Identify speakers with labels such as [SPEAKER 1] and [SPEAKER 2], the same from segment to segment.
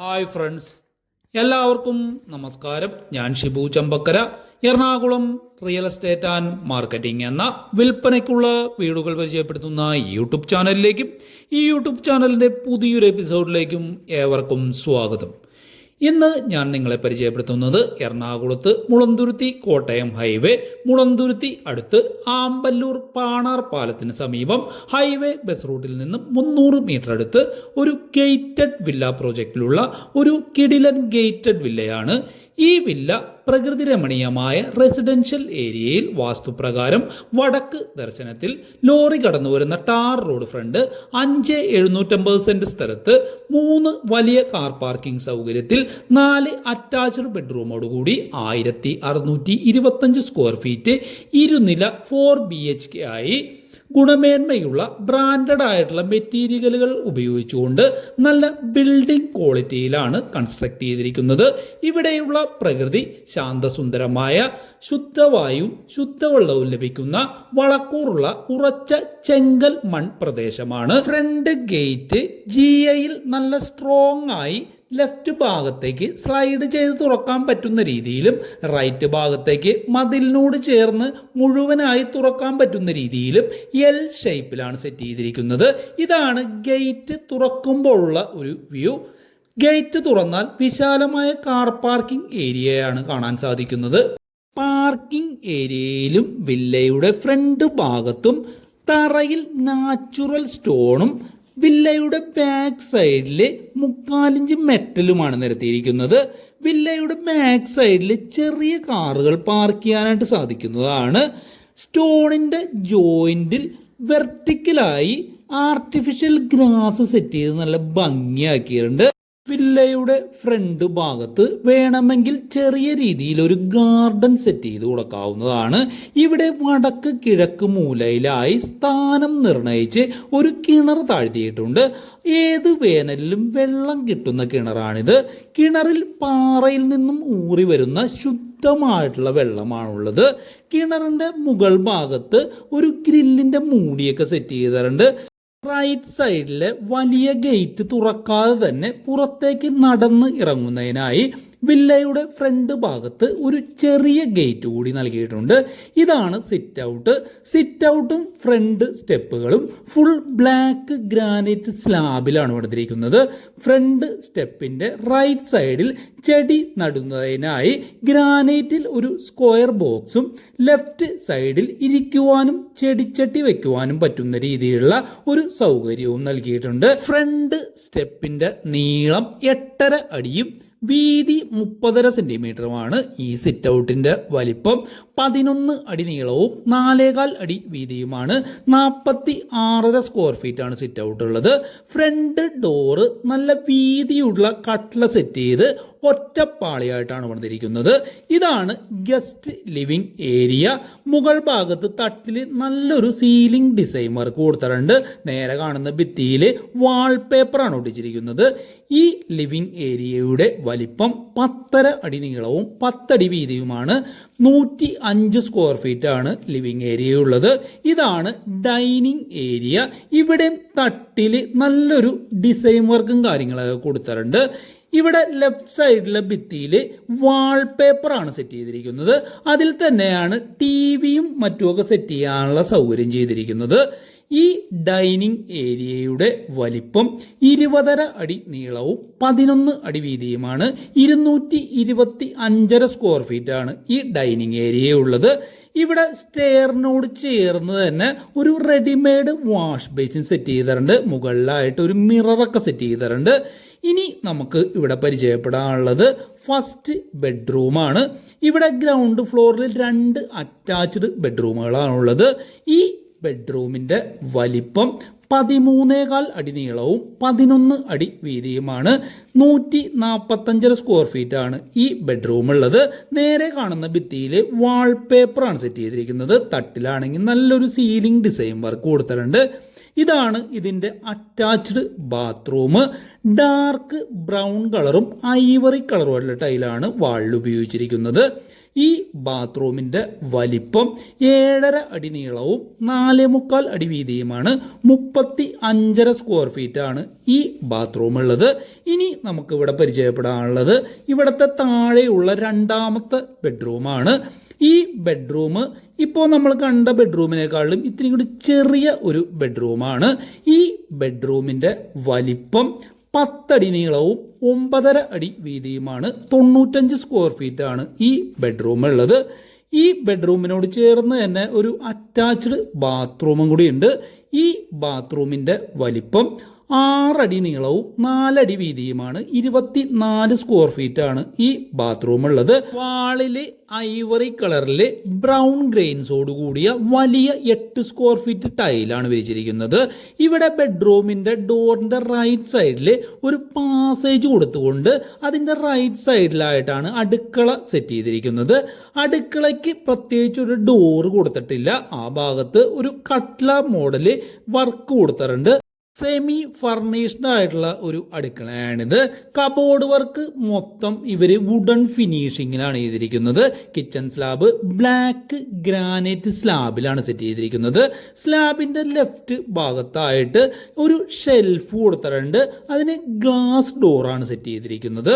[SPEAKER 1] Hi friends എല്ലാവർക്കും നമസ്കാരം. ഞാൻ Shibu Champakkara. Ernakulam real estate and marketing എന്ന വിൽപ്പനയ്ക്കുള്ള വീടുകൾ പരിചയപ്പെടുത്തുന്ന യൂട്യൂബ് ചാനലിലേക്കും ഈ യൂട്യൂബ് ചാനലിന്റെ പുതിയൊരു എപ്പിസോഡിലേക്കും ഏവർക്കും സ്വാഗതം. ഇന്ന് ഞാൻ നിങ്ങളെ പരിചയപ്പെടുത്തുന്നത് എറണാകുളത്ത് മുളന്തുരുത്തി കോട്ടയം ഹൈവേ മുളന്തുരുത്തി അടുത്ത് ആമ്പല്ലൂർ പാണാർ പാലത്തിന് സമീപം ഹൈവേ ബസ് റൂട്ടിൽ നിന്ന് മുന്നൂറ് മീറ്റർ അടുത്ത് ഒരു ഗേറ്റഡ് വില്ല പ്രോജക്റ്റിലുള്ള ഒരു കിടിലൻ ഗേറ്റഡ് വില്ലയാണ് ഈ വില്ല പ്രകൃതി രമണീയമായ റെസിഡൻഷ്യൽ ഏരിയയിൽ വാസ്തുപ്രകാരം വടക്ക് ദർശനത്തിൽ ലോറി കടന്നു വരുന്ന ടാർ റോഡ് ഫ്രണ്ട് അഞ്ച് എഴുന്നൂറ്റമ്പത് സെന്റ് സ്ഥലത്ത് മൂന്ന് വലിയ കാർ പാർക്കിംഗ് സൗകര്യത്തിൽ നാല് അറ്റാച്ച്ഡ് ബെഡ്റൂമോടുകൂടി ആയിരത്തി അറുന്നൂറ്റി ഇരുപത്തഞ്ച് സ്ക്വയർ ഫീറ്റ് ഇരുനില ഫോർ ബി എച്ച് കെ ആയി ഗുണമേന്മയുള്ള ബ്രാൻഡഡ് ആയിട്ടുള്ള മെറ്റീരിയലുകൾ ഉപയോഗിച്ചുകൊണ്ട് നല്ല ബിൽഡിംഗ് ക്വാളിറ്റിയിലാണ് കൺസ്ട്രക്ട് ചെയ്തിരിക്കുന്നത്. ഇവിടെയുള്ള പ്രകൃതി ശാന്തസുന്ദരമായ ശുദ്ധവായു ശുദ്ധവെള്ളവും ലഭിക്കുന്ന വളക്കൂറുള്ള ഉറച്ച ചെങ്കൽ മൺ പ്രദേശമാണ്. ഫ്രണ്ട് ഗേറ്റ് ജി നല്ല സ്ട്രോങ് ആയി ലെഫ്റ്റ് ഭാഗത്തേക്ക് സ്ലൈഡ് ചെയ്ത് തുറക്കാൻ പറ്റുന്ന രീതിയിലും റൈറ്റ് ഭാഗത്തേക്ക് മതിലിനോട് ചേർന്ന് മുഴുവനായി തുറക്കാൻ പറ്റുന്ന രീതിയിലും എൽ ഷേപ്പിലാണ് സെറ്റ് ചെയ്തിരിക്കുന്നത്. ഇതാണ് ഗേറ്റ് തുറക്കുമ്പോഴുള്ള ഒരു വ്യൂ ഗേറ്റ് തുറന്നാൽ വിശാലമായ കാർ പാർക്കിംഗ് ഏരിയയാണ് കാണാൻ സാധിക്കുന്നത്. പാർക്കിംഗ് ഏരിയയിലും വില്ലയുടെ ഫ്രണ്ട് ഭാഗത്തും തറയിൽ നാച്ചുറൽ സ്റ്റോണും വില്ലയുടെ ബാക്ക് സൈഡിൽ മുക്കാലിഞ്ച് മെറ്റലുമാണ് നിരത്തിയിരിക്കുന്നത്. വില്ലയുടെ ബാക്ക് സൈഡിൽ ചെറിയ കാറുകൾ പാർക്ക് ചെയ്യാനായിട്ട് സാധിക്കുന്നതാണ്. സ്റ്റോണിന്റെ ജോയിന്റിൽ വെർട്ടിക്കലായി ആർട്ടിഫിഷ്യൽ ഗ്രാസ് സെറ്റ് ചെയ്ത് നല്ല ഭംഗിയാക്കിയിട്ടുണ്ട്. വില്ലയുടെ ഫ്രണ്ട് ഭാഗത്ത് വേണമെങ്കിൽ ചെറിയ രീതിയിൽ ഒരു ഗാർഡൻ സെറ്റ് ചെയ്ത് കൊടുക്കാവുന്നതാണ്. ഇവിടെ വടക്ക് കിഴക്ക് മൂലയിലായി സ്ഥാനം നിർണയിച്ച് ഒരു കിണർ താഴ്ത്തിയിട്ടുണ്ട്. ഏത് വേനലിലും വെള്ളം കിട്ടുന്ന കിണറാണിത്. കിണറിൽ പാറയിൽ നിന്നും ഊറി വരുന്ന ശുദ്ധമായിട്ടുള്ള വെള്ളമാണുള്ളത്. കിണറിന്റെ മുകൾ ഭാഗത്ത് ഒരു ഗ്രില്ലിന്റെ മൂടിയൊക്കെ സെറ്റ് ചെയ്തിട്ടുണ്ട്. റൈറ്റ് സൈഡിലെ വലിയ ഗേറ്റ് തുറക്കാതെ തന്നെ പുറത്തേക്ക് നടന്ന് ഇറങ്ങുന്നതിനായി വില്ലയുടെ ഫ്രണ്ട് ഭാഗത്ത് ഒരു ചെറിയ ഗേറ്റ് കൂടി നൽകിയിട്ടുണ്ട്. ഇതാണ് സിറ്റ് ഔട്ട് സിറ്റ് ഔട്ടും ഫ്രണ്ട് സ്റ്റെപ്പുകളും ഫുൾ ബ്ലാക്ക് ഗ്രാനൈറ്റ് സ്ലാബിലാണ് കൊടുത്തിരിക്കുന്നത് ഫ്രണ്ട് സ്റ്റെപ്പിന്റെ റൈറ്റ് സൈഡിൽ ചെടി നടുന്നതിനായി ഗ്രാനൈറ്റിൽ ഒരു സ്ക്വയർ ബോക്സും ലെഫ്റ്റ് സൈഡിൽ ഇരിക്കുവാനും ചെടിച്ചട്ടി വയ്ക്കുവാനും പറ്റുന്ന രീതിയിലുള്ള ഒരു സൗകര്യവും നൽകിയിട്ടുണ്ട്. ഫ്രണ്ട് സ്റ്റെപ്പിന്റെ നീളം എട്ടര അടിയും വീതി മുപ്പതര സെന്റിമീറ്ററുമാണ് ഈ സിറ്റ് ഔട്ടിന്റെ വലിപ്പം. പതിനൊന്ന് അടി നീളവും നാലേകാൽ അടി വീതിയുമാണ്. നാൽപ്പത്തി ആറര സ്ക്വയർ ആണ് സിറ്റ് ഔട്ട് ഉള്ളത്. ഫ്രണ്ട് ഡോറ് നല്ല വീതിയുള്ള കട്ട്ല സെറ്റ് ചെയ്ത് ഒറ്റപ്പാളിയായിട്ടാണ് വന്നിരിക്കുന്നത്. ഇതാണ് ഗസ്റ്റ് ലിവിംഗ് ഏരിയ മുകൾ ഭാഗത്ത് തട്ടിൽ നല്ലൊരു സീലിംഗ് ഡിസൈൻ വർക്ക് കൊടുത്തിട്ടുണ്ട്. നേരെ കാണുന്ന ഭിത്തിയിൽ വാൾപേപ്പറാണ് ഒട്ടിച്ചിരിക്കുന്നത്. ഈ ലിവിംഗ് ഏരിയയുടെ വലിപ്പം പത്തര അടി നീളവും പത്തടി വീതിയുമാണ്. നൂറ്റി അഞ്ച് സ്ക്വയർ ഫീറ്റ് ആണ് ലിവിംഗ് ഏരിയ ഉള്ളത്. ഇതാണ് ഡൈനിങ് ഏരിയ ഇവിടെ തട്ടിൽ നല്ലൊരു ഡിസൈൻ വർക്കും കാര്യങ്ങളൊക്കെ കൊടുത്തിട്ടുണ്ട്. ഇവിടെ ലെഫ്റ്റ് സൈഡിലെ ഭിത്തിയിൽ വാൾപേപ്പറാണ് സെറ്റ് ചെയ്തിരിക്കുന്നത്. അതിൽ തന്നെയാണ് ടി വിയും മറ്റുമൊക്കെ സെറ്റ് ചെയ്യാനുള്ള സൗകര്യം ചെയ്തിരിക്കുന്നത്. ഈ ഡൈനിങ് ഏരിയയുടെ വലിപ്പം ഇരുപതര അടി നീളവും പതിനൊന്ന് അടി വീതിയുമാണ്. ഇരുന്നൂറ്റി ഇരുപത്തി അഞ്ചര സ്ക്വയർ ഫീറ്റ് ആണ് ഈ ഡൈനിങ് ഏരിയ ഉള്ളത്. ഇവിടെ സ്റ്റെയറിനോട് ചേർന്ന് തന്നെ ഒരു റെഡിമെയ്ഡ് വാഷ് ബേസിൻ സെറ്റ് ചെയ്തിട്ടുണ്ട്. മുകളിലായിട്ട് ഒരു മിററൊക്കെ സെറ്റ് ചെയ്തിട്ടുണ്ട്. ഇനി നമുക്ക് ഇവിടെ പരിചയപ്പെടാനുള്ളത് ഫസ്റ്റ് ബെഡ്റൂമാണ് ഇവിടെ ഗ്രൗണ്ട് ഫ്ലോറിൽ രണ്ട് അറ്റാച്ച്ഡ് ബെഡ്റൂമുകളാണുള്ളത് ഈ ബെഡ്റൂമിന്റെ വലിപ്പം പതിമൂന്നേകാൽ അടി നീളവും പതിനൊന്ന് അടി വീതിയുമാണ്. നൂറ്റി നാൽപ്പത്തഞ്ചര സ്ക്വയർ ഫീറ്റ് ആണ് ഈ ബെഡ്റൂം ഉള്ളത്. നേരെ കാണുന്ന ഭിത്തിയിൽ വാൾപേപ്പറാണ് സെറ്റ് ചെയ്തിരിക്കുന്നത്. തട്ടിലാണെങ്കിൽ നല്ലൊരു സീലിംഗ് ഡിസൈൻ വർക്ക് കൊടുത്തിട്ടുണ്ട്. ഇതാണ് ഇതിന്റെ അറ്റാച്ച്ഡ് ബാത്റൂം ഡാർക്ക് ബ്രൗൺ കളറും ഐവറി കളറുമായിട്ടുള്ള ടൈലാണ് വാളിൽ ഉപയോഗിച്ചിരിക്കുന്നത്. ഈ ബാത്റൂമിന്റെ വലിപ്പം ഏഴര അടി നീളവും നാലേ മുക്കാൽ അടി വീതിയുമാണ്. മുപ്പത്തി അഞ്ചര സ്ക്വയർ ഫീറ്റ് ആണ് ഈ ബാത്റൂം ഉള്ളത്. ഇനി നമുക്ക് ഇവിടെ പരിചയപ്പെടാനുള്ളത് ഇവിടുത്തെ താഴെയുള്ള രണ്ടാമത്തെ ബെഡ്റൂമാണ് ഈ ബെഡ്റൂം ഇപ്പോൾ നമ്മൾ കണ്ട ബെഡ്റൂമിനേക്കാളും ഇത്തിരി കൂടി ചെറിയ ഒരു ബെഡ്റൂമാണ് ഈ ബെഡ്റൂമിന്റെ വലിപ്പം പത്തടി നീളവും ഒമ്പതര അടി വീതിയുമാണ്. തൊണ്ണൂറ്റഞ്ച് സ്ക്വയർ ഫീറ്റ് ആണ് ഈ ബെഡ്റൂം ഉള്ളത്. ഈ ബെഡ്റൂമിനോട് ചേർന്ന് തന്നെ ഒരു അറ്റാച്ച്ഡ് ബാത്റൂമും കൂടി ഉണ്ട്. ഈ ബാത്റൂമിന്റെ വലിപ്പം ആറടി നീളവും നാലടി വീതിയുമാണ് ഇരുപത്തി നാല് സ്ക്വയർ ഫീറ്റ് ആണ് ഈ ബാത്റൂം ഉള്ളത്. വാളിൽ ഐവറി കളറിൽ ബ്രൗൺ ഗ്രെയിൻസോട് കൂടിയ വലിയ എട്ട് സ്ക്വയർ ഫീറ്റ് ടൈലാണ് വിരിച്ചിരിക്കുന്നത്. ഇവിടെ ബെഡ്റൂമിന്റെ ഡോറിന്റെ റൈറ്റ് സൈഡിൽ ഒരു പാസേജ് കൊടുത്തുകൊണ്ട് അതിന്റെ റൈറ്റ് സൈഡിലായിട്ടാണ് അടുക്കള സെറ്റ് ചെയ്തിരിക്കുന്നത്. അടുക്കളയ്ക്ക് പ്രത്യേകിച്ച് ഒരു ഡോർ കൊടുത്തിട്ടില്ല. ആ ഭാഗത്ത് ഒരു കട്ട്ല മോഡൽ വർക്ക് കൊടുത്തിട്ടുണ്ട്. സെമി ഫർണിഷ്ഡ് ആയിട്ടുള്ള ഒരു അടുക്കളയാണിത്. കബോർഡ് വർക്ക് മൊത്തം ഇവർ വുഡൺ ഫിനിഷിങ്ങിലാണ് ചെയ്തിരിക്കുന്നത്. കിച്ചൺ സ്ലാബ് ബ്ലാക്ക് ഗ്രാനൈറ്റ് സ്ലാബിലാണ് സെറ്റ് ചെയ്തിരിക്കുന്നത്. സ്ലാബിന്റെ ലെഫ്റ്റ് ഭാഗത്തായിട്ട് ഒരു ഷെൽഫ് കൊടുത്തിട്ടുണ്ട്. അതിന് ഗ്ലാസ് ഡോറാണ് സെറ്റ് ചെയ്തിരിക്കുന്നത്.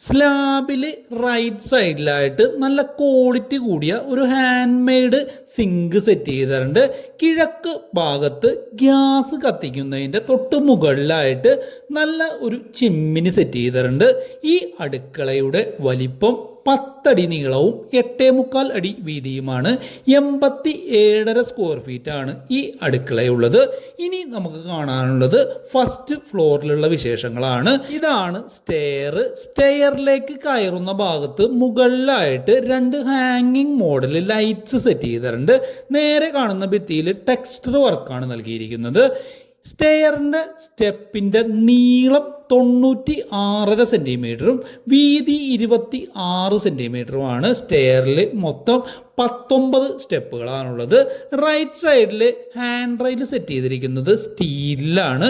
[SPEAKER 1] സ്ലാബിൽ റൈറ്റ് സൈഡിലായിട്ട് നല്ല ക്വാളിറ്റി കൂടിയ ഒരു ഹാൻഡ് മെയ്ഡ് സിങ്ക് സെറ്റ് ചെയ്തിട്ടുണ്ട്. കിഴക്ക് ഭാഗത്ത് ഗ്യാസ് കത്തിക്കുന്നതിന്റെ തൊട്ട് മുകളിലായിട്ട് നല്ല ഒരു ചിമ്മിനി സെറ്റ് ചെയ്തിട്ടുണ്ട്. ഈ അടുക്കളയുടെ വലിപ്പം പത്തടി നീളവും എട്ടേ മുക്കാൽ അടി വീതിയുമാണ് എൺപത്തി ഏഴര സ്ക്വയർ ഫീറ്റ് ആണ് ഈ അടുക്കളയുള്ളത്. ഇനി നമുക്ക് കാണാനുള്ളത് ഫസ്റ്റ് ഫ്ലോറിലുള്ള വിശേഷങ്ങളാണ്. ഇതാണ് സ്റ്റെയർ സ്റ്റെയറിലേക്ക് കയറുന്ന ഭാഗത്ത് മുകളിലായിട്ട് രണ്ട് ഹാങ്ങിങ് മോഡൽ ലൈറ്റ്സ് സെറ്റ് ചെയ്തിട്ടുണ്ട്. നേരെ കാണുന്ന ഭിത്തിയിൽ ടെക്സ്റ്റർ വർക്കാണ് നൽകിയിരിക്കുന്നത്. സ്റ്റെയറിന്റെ സ്റ്റെപ്പിന്റെ നീളം തൊണ്ണൂറ്റി ആറര സെന്റിമീറ്ററും വീതി ഇരുപത്തി ആറ് സെന്റിമീറ്ററുമാണ് സ്റ്റെയറിൽ മൊത്തം പത്തൊമ്പത് സ്റ്റെപ്പുകളാണുള്ളത്. റൈറ്റ് സൈഡിൽ ഹാൻഡ് റൈൽ സെറ്റ് ചെയ്തിരിക്കുന്നത് സ്റ്റീലിലാണ്.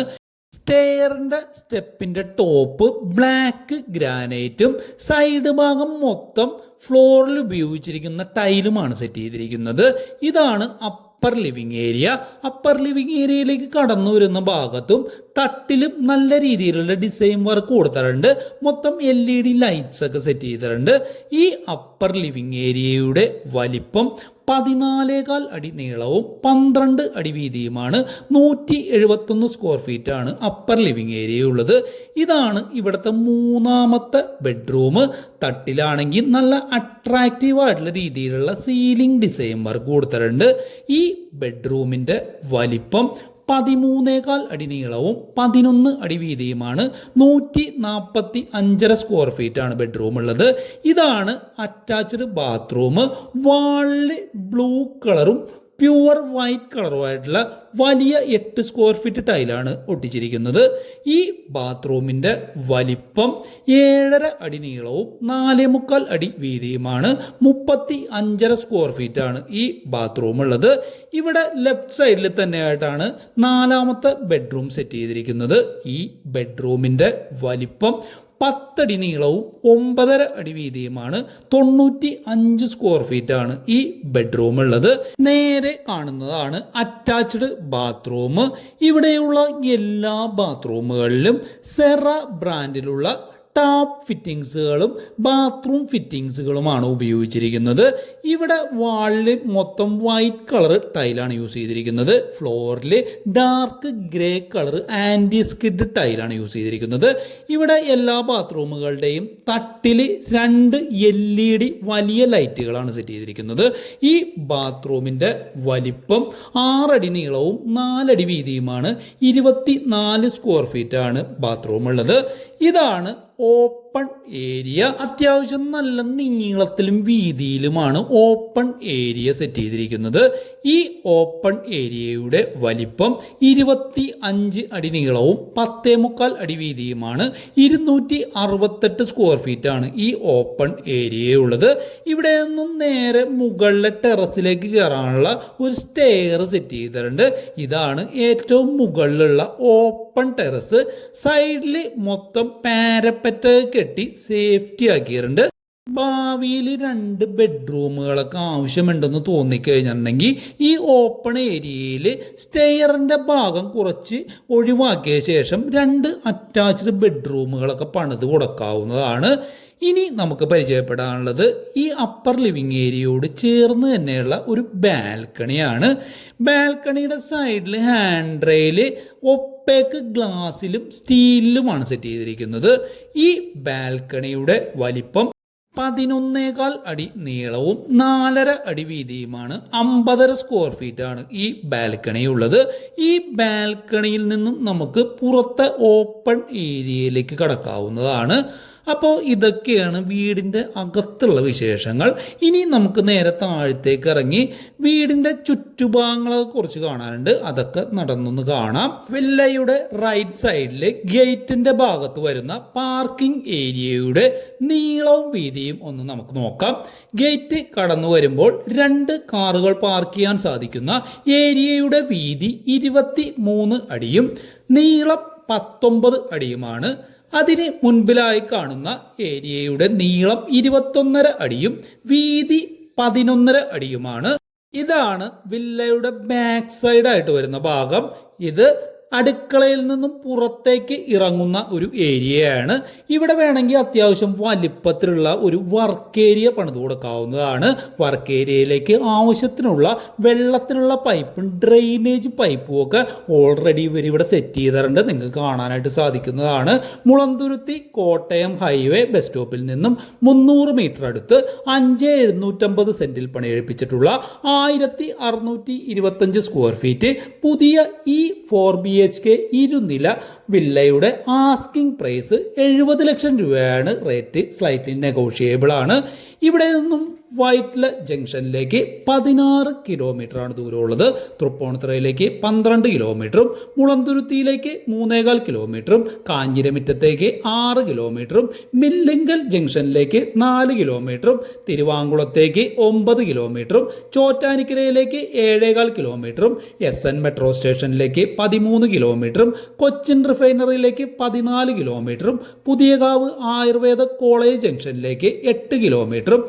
[SPEAKER 1] സ്റ്റെയറിന്റെ സ്റ്റെപ്പിന്റെ ടോപ്പ് ബ്ലാക്ക് ഗ്രാനൈറ്റും സൈഡ് ഭാഗം മൊത്തം ഫ്ലോറിൽ ഉപയോഗിച്ചിരിക്കുന്ന ടൈലുമാണ് സെറ്റ് ചെയ്തിരിക്കുന്നത്. ഇതാണ് upper living area upper living ഏരിയയിലേക്ക് കടന്നു വരുന്ന ഭാഗത്തും തട്ടിലും നല്ല രീതിയിലുള്ള ഡിസൈൻ വർക്ക് കൊടുത്തിട്ടുണ്ട്. മൊത്തം എൽ ഇ ഡി ലൈറ്റ്സ് ഒക്കെ സെറ്റ് ചെയ്തിട്ടുണ്ട്. ഈ അപ്പർ ലിവിങ് ഏരിയയുടെ വലിപ്പം പതിനാലേകാൽ അടി നീളവും പന്ത്രണ്ട് അടി വീതിയുമാണ് നൂറ്റി എഴുപത്തൊന്ന് സ്ക്വയർ ഫീറ്റ് ആണ് അപ്പർ ലിവിങ് ഏരിയ ഉള്ളത്. ഇതാണ് ഇവിടുത്തെ മൂന്നാമത്തെ ബെഡ്റൂം തട്ടിലാണെങ്കിൽ നല്ല അട്രാക്റ്റീവ് ആയിട്ടുള്ള രീതിയിലുള്ള സീലിംഗ് ഡിസൈൻ വർക്ക് കൊടുത്തിട്ടുണ്ട്. ഈ ബെഡ്റൂമിന്റെ വലിപ്പം പതിമൂന്നേകാൽ അടി നീളവും പതിനൊന്ന് അടി വീതിയുമാണ് നൂറ്റി നാൽപ്പത്തി അഞ്ചര സ്ക്വയർ ഫീറ്റ് ആണ് ബെഡ്റൂം ഉള്ളത്. ഇതാണ് അറ്റാച്ച്ഡ് ബാത്റൂം വാളിൽ ബ്ലൂ കളറും പ്യുവർ വൈറ്റ് കളറുമായിട്ടുള്ള വലിയ എട്ട് സ്ക്വയർ ഫീറ്റ് ടൈലാണ് ഒട്ടിച്ചിരിക്കുന്നത്. ഈ ബാത്റൂമിന്റെ വലിപ്പം ഏഴര അടി നീളവും നാലേ മുക്കാൽ അടി വീതിയുമാണ്. മുപ്പത്തി അഞ്ചര സ്ക്വയർ ഫീറ്റ് ആണ് ഈ ബാത്റൂം ഉള്ളത്. ഇവിടെ ലെഫ്റ്റ് സൈഡിൽ തന്നെയായിട്ടാണ് നാലാമത്തെ ബെഡ്റൂം സെറ്റ് ചെയ്തിരിക്കുന്നത്. ഈ ബെഡ്റൂമിന്റെ വലിപ്പം പത്തടി നീളവും ഒമ്പതര അടി വീതിയുമാണ് തൊണ്ണൂറ്റി അഞ്ച് സ്ക്വയർ ഫീറ്റ് ആണ് ഈ ബെഡ്റൂം ഉള്ളത്. നേരെ കാണുന്നതാണ് അറ്റാച്ച്ഡ് ബാത്റൂം ഇവിടെയുള്ള എല്ലാ ബാത്റൂമുകളിലും സെറ ബ്രാൻഡിലുള്ള ടാപ്പ് ഫിറ്റിങ്സുകളും ബാത്റൂം ഫിറ്റിങ്സുകളുമാണ് ഉപയോഗിച്ചിരിക്കുന്നത്. ഇവിടെ വാളിൽ മൊത്തം വൈറ്റ് കളർ ടൈലാണ് യൂസ് ചെയ്തിരിക്കുന്നത്. ഫ്ലോറിൽ dark grey colour anti skid ടൈലാണ് യൂസ് ചെയ്തിരിക്കുന്നത്. ഇവിടെ എല്ലാ ബാത്റൂമുകളുടെയും തട്ടിൽ രണ്ട് എൽ ഇ ഡി വലിയ ലൈറ്റുകളാണ് സെറ്റ് ചെയ്തിരിക്കുന്നത്. ഈ ബാത്റൂമിന്റെ വലിപ്പം ആറടി നീളവും നാലടി വീതിയുമാണ്. ഇരുപത്തി നാല് സ്ക്വയർ ഫീറ്റ് ആണ് ബാത്റൂം ഉള്ളത് ഇതാണ് o ഏരിയ അത്യാവശ്യം നല്ല നീളത്തിലും വീതിയിലുമാണ് ഓപ്പൺ ഏരിയ സെറ്റ് ചെയ്തിരിക്കുന്നത്. ഈ ഓപ്പൺ ഏരിയയുടെ വലിപ്പം ഇരുപത്തി അഞ്ച് അടി നീളവും പത്തേ മുക്കാൽ അടി വീതിയുമാണ്. ഇരുന്നൂറ്റി അറുപത്തെട്ട് സ്ക്വയർ ഫീറ്റ് ആണ് ഈ ഓപ്പൺ ഏരിയ ഉള്ളത് ഇവിടെ നിന്നും നേരെ മുകളിലെ ടെറസിലേക്ക് കയറാനുള്ള ഒരു സ്റ്റെയർ സെറ്റ് ചെയ്തിട്ടുണ്ട്. ഇതാണ് ഏറ്റവും മുകളിലുള്ള ഓപ്പൺ ടെറസ്. സൈഡിൽ മൊത്തം പാരപ്പറ്റ് കെട്ടി സേഫ്റ്റി ആക്കിയിട്ടുണ്ട്. ഭാവിയിൽ രണ്ട് ബെഡ്റൂമുകളൊക്കെ ആവശ്യമുണ്ടെന്ന് തോന്നിക്കഴിഞ്ഞിട്ടുണ്ടെങ്കിൽ ഈ ഓപ്പൺ ഏരിയയിൽ സ്റ്റെയറിന്റെ ഭാഗം കുറച്ച് ഒഴിവാക്കിയ ശേഷം രണ്ട് അറ്റാച്ച്ഡ് ബെഡ്റൂമുകളൊക്കെ പണിത് കൊടുക്കാവുന്നതാണ്. ഇനി നമുക്ക് പരിചയപ്പെടാനുള്ളത് ഈ അപ്പർ ലിവിങ് ഏരിയയോട് ചേർന്ന് തന്നെയുള്ള ഒരു ബാൽക്കണിയാണ്. ബാൽക്കണിയുടെ സൈഡിൽ ഹാൻഡ് റെയിൽ ഒപ്പേക്ക് ഗ്ലാസ്സിലും സ്റ്റീലിലുമാണ് സെറ്റ് ചെയ്തിരിക്കുന്നത്. ഈ ബാൽക്കണിയുടെ വലിപ്പം പതിനൊന്നേകാൽ അടി നീളവും നാലര അടി വീതിയുമാണ്. അമ്പതര സ്ക്വയർ ഫീറ്റ് ആണ് ഈ ബാൽക്കണി ഉള്ളത് ഈ ബാൽക്കണിയിൽ നിന്നും നമുക്ക് പുറത്തെ ഓപ്പൺ ഏരിയയിലേക്ക് കടക്കാവുന്നതാണ്. അപ്പോൾ ഇതൊക്കെയാണ് വീടിന്റെ അകത്തുള്ള വിശേഷങ്ങൾ. ഇനി നമുക്ക് നേരെ താഴത്തേക്ക് ഇറങ്ങി വീടിന്റെ ചുറ്റുഭാഗങ്ങളെ കുറിച്ച് കാണാനുണ്ട്. അതൊക്കെ നടന്നൊന്ന് കാണാം. വില്ലയുടെ റൈറ്റ് സൈഡിൽ ഗേറ്റിന്റെ ഭാഗത്ത് വരുന്ന പാർക്കിംഗ് ഏരിയയുടെ നീളവും വീതിയും ഒന്ന് നമുക്ക് നോക്കാം. ഗേറ്റ് കടന്നു വരുമ്പോൾ രണ്ട് കാറുകൾ പാർക്ക് ചെയ്യാൻ സാധിക്കുന്ന ഏരിയയുടെ വീതി ഇരുപത്തി മൂന്ന് അടിയും നീളം പത്തൊമ്പത് അടിയുമാണ്. അതിന് മുൻപിലായി കാണുന്ന ഏരിയയുടെ നീളം ഇരുപത്തൊന്നര അടിയും വീതി പതിനൊന്നര അടിയുമാണ്. ഇതാണ് വില്ലയുടെ ബാക്ക് സൈഡ് ആയിട്ട് വരുന്ന ഭാഗം. ഇത് അടുക്കളയിൽ നിന്നും പുറത്തേക്ക് ഇറങ്ങുന്ന ഒരു ഏരിയയാണ്. ഇവിടെ വേണമെങ്കിൽ അത്യാവശ്യം വലിപ്പത്തിലുള്ള ഒരു വർക്ക് ഏരിയ പണിത് കൊടുക്കാവുന്നതാണ്. വർക്ക് ഏരിയയിലേക്ക് ആവശ്യത്തിനുള്ള വെള്ളത്തിനുള്ള പൈപ്പും ഡ്രെയിനേജ് പൈപ്പും ഒക്കെ ഓൾറെഡി ഇവർ ഇവിടെ സെറ്റ് ചെയ്തിട്ടുണ്ട്. നിങ്ങൾക്ക് കാണാനായിട്ട് സാധിക്കുന്നതാണ്. മുളന്തുരുത്തി കോട്ടയം ഹൈവേ ബസ് സ്റ്റോപ്പിൽ നിന്നും മുന്നൂറ് മീറ്റർ അടുത്ത് അഞ്ച് എഴുന്നൂറ്റമ്പത് സെന്റിൽ പണിയെഴുപ്പിച്ചിട്ടുള്ള ആയിരത്തി അറുന്നൂറ്റി ഇരുപത്തഞ്ച് സ്ക്വയർ ഫീറ്റ് പുതിയ ഈ ഫോർ ബി എച്ച് കെ ഇരുനില വില്ലയുടെ ആസ്കിംഗ് പ്രൈസ് എഴുപത് ലക്ഷം രൂപയാണ് റേറ്റ് സ്ലൈറ്റ്ലി നെഗോഷ്യബിൾ ആണ്. ഇവിടെ നിന്നും വൈറ്റ്ല ജംഗ്ഷനിലേക്ക് പതിനാറ് കിലോമീറ്റർ ആണ് ദൂരമുള്ളത്. തൃപ്പൂണിത്തുറയിലേക്ക് പന്ത്രണ്ട് കിലോമീറ്ററും മുളന്തുരുത്തിയിലേക്ക് മൂന്നേകാൽ കിലോമീറ്ററും കാഞ്ഞിരമിറ്റത്തേക്ക് ആറ് കിലോമീറ്ററും മില്ലിങ്കൽ ജംഗ്ഷനിലേക്ക് നാല് കിലോമീറ്ററും തിരുവാങ്കുളത്തേക്ക് ഒമ്പത് കിലോമീറ്ററും ചോറ്റാനിക്കരയിലേക്ക് ഏഴേകാൽ കിലോമീറ്ററും എസ് എൻ മെട്രോ സ്റ്റേഷനിലേക്ക് പതിമൂന്ന് കിലോമീറ്ററും കൊച്ചിൻ റിഫൈനറിയിലേക്ക് പതിനാല് കിലോമീറ്ററും പുതിയകാവ് ആയുർവേദ കോളേജ് ജംഗ്ഷനിലേക്ക് എട്ട് കിലോമീറ്ററും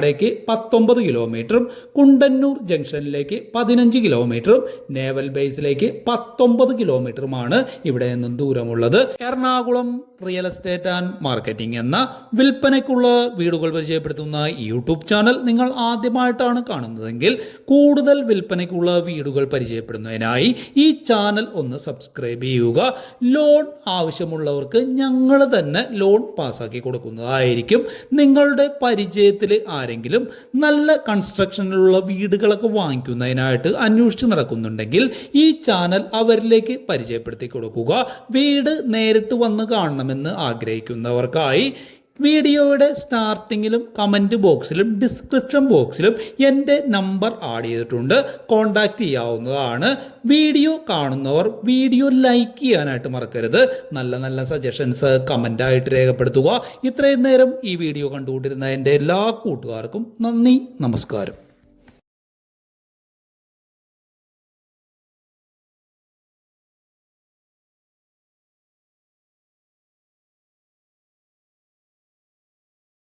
[SPEAKER 1] കാക്കനാടേക്ക് പത്തൊമ്പത് കിലോമീറ്ററും കുണ്ടന്നൂർ ജംഗ്ഷനിലേക്ക് പതിനഞ്ച് കിലോമീറ്ററും നേവൽ ബേസിലേക്ക് പത്തൊമ്പത് കിലോമീറ്ററുമാണ് ഇവിടെ നിന്നും ദൂരമുള്ളത്. Ernakulam real estate and marketing എന്ന വിൽപ്പനയ്ക്കുള്ള വീടുകൾ പരിചയപ്പെടുത്തുന്ന യൂട്യൂബ് ചാനൽ നിങ്ങൾ ആദ്യമായിട്ടാണ് കാണുന്നതെങ്കിൽ കൂടുതൽ വിൽപ്പനയ്ക്കുള്ള വീടുകൾ പരിചയപ്പെടുന്നതിനായി ഈ ചാനൽ ഒന്ന് സബ്സ്ക്രൈബ് ചെയ്യുക. ലോൺ ആവശ്യമുള്ളവർക്ക് ഞങ്ങൾ തന്നെ ലോൺ പാസ്സാക്കി കൊടുക്കുന്നതായിരിക്കും നിങ്ങളുടെ പരിചയത്തിൽ ആരെങ്കിലും നല്ല കൺസ്ട്രക്ഷനിലുള്ള വീടുകളൊക്കെ വാങ്ങിക്കുന്നതിനായിട്ട് അന്വേഷിച്ച് നടക്കുന്നുണ്ടെങ്കിൽ ഈ ചാനൽ അവരിലേക്ക് പരിചയപ്പെടുത്തി കൊടുക്കുക. വീട് നേരിട്ട് വന്ന് കാണണമെന്ന് ആഗ്രഹിക്കുന്നവർക്കായി വീഡിയോയുടെ സ്റ്റാർട്ടിങ്ങിലും കമന്റ് ബോക്സിലും ഡിസ്ക്രിപ്ഷൻ ബോക്സിലും എന്റെ നമ്പർ ആഡ് ചെയ്തിട്ടുണ്ട്. കോൺടാക്റ്റ് ചെയ്യാവുന്നതാണ്. വീഡിയോ കാണുന്നവർ വീഡിയോ ലൈക്ക് ചെയ്യാനായിട്ട് മറക്കരുത്. നല്ല നല്ല സജഷൻസ് കമന്റായിട്ട് രേഖപ്പെടുത്തുക. ഇത്രയും നേരം ഈ വീഡിയോ കണ്ടുകൊണ്ടിരുന്ന എന്റെ എല്ലാ കൂട്ടുകാർക്കും നന്ദി നമസ്കാരം.